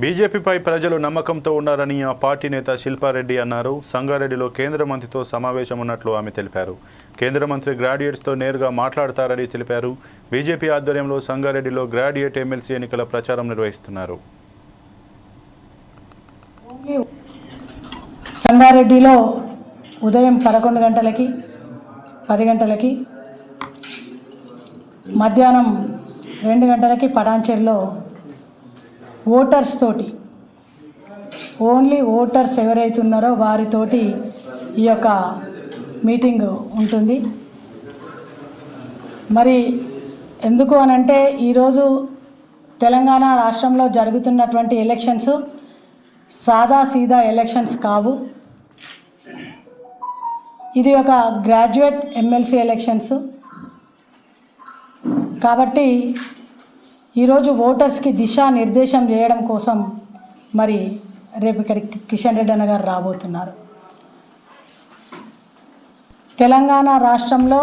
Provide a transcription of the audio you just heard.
బీజేపీపై ప్రజలు నమ్మకంతో ఉన్నారని ఆ పార్టీ నేత శిల్పారెడ్డి అన్నారు. సంగారెడ్డిలో కేంద్ర మంత్రితో సమావేశం ఉన్నట్లు ఆమె తెలిపారు. కేంద్ర మంత్రి గ్రాడ్యుయేట్స్తో నేరుగా మాట్లాడతారని తెలిపారు. బీజేపీ ఆధ్వర్యంలో సంగారెడ్డిలో గ్రాడ్యుయేట్ ఎమ్మెల్సీ ఎన్నికల ప్రచారం నిర్వహిస్తున్నారు. సంగారెడ్డిలో ఉదయం పదకొండు గంటలకి పది గంటలకి మధ్యాహ్నం రెండు గంటలకి పటాన్చెరులో ఓటర్స్ తోటి ఓన్లీ ఓటర్స్ ఎవరైతే ఉన్నారో వారితోటి ఈ యొక్క మీటింగ్ ఉంటుంది. మరి ఎందుకు అనంటే ఈరోజు తెలంగాణ రాష్ట్రంలో జరుగుతున్నటువంటి ఎలక్షన్స్ సాదా సీదా ఎలక్షన్స్ కావు. ఇది ఒక గ్రాడ్యుయేట్ ఎమ్మెల్సీ ఎలక్షన్స్. కాబట్టి ఈరోజు ఓటర్స్కి దిశా నిర్దేశం చేయడం కోసం మరి రేపు ఇక్కడికి కిషన్ రెడ్డి అన్న గారు రాబోతున్నారు. తెలంగాణ రాష్ట్రంలో